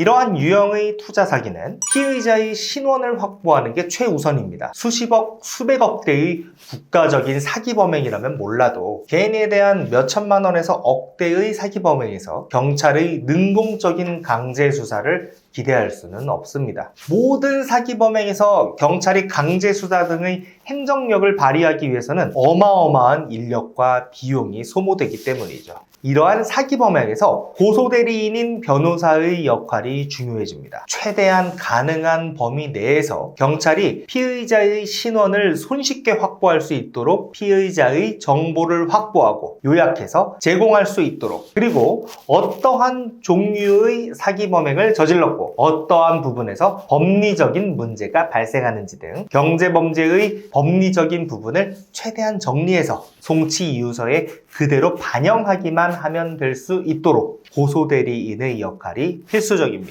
이러한 유형의 투자 사기는 피의자의 신원을 확보하는 게 최우선입니다. 수십억, 수백억 대의 국가적인 사기 범행이라면 몰라도 개인에 대한 몇 천만 원에서 억대의 사기 범행에서 경찰의 능동적인 강제 수사를 기대할 수는 없습니다. 모든 사기 범행에서 경찰이 강제 수사 등의 행정력을 발휘하기 위해서는 어마어마한 인력과 비용이 소모되기 때문이죠. 이러한 사기 범행에서 고소대리인인 변호사의 역할이 중요해집니다. 최대한 가능한 범위 내에서 경찰이 피의자의 신원을 손쉽게 확보할 수 있도록 피의자의 정보를 확보하고 요약해서 제공할 수 있도록 그리고 어떠한 종류의 사기 범행을 저질렀고 어떠한 부분에서 법리적인 문제가 발생하는지 등 경제범죄의 법리적인 부분을 최대한 정리해서 송치 이유서에 그대로 반영하기만 하면 될 수 있도록 고소대리인의 역할이 필수적입니다.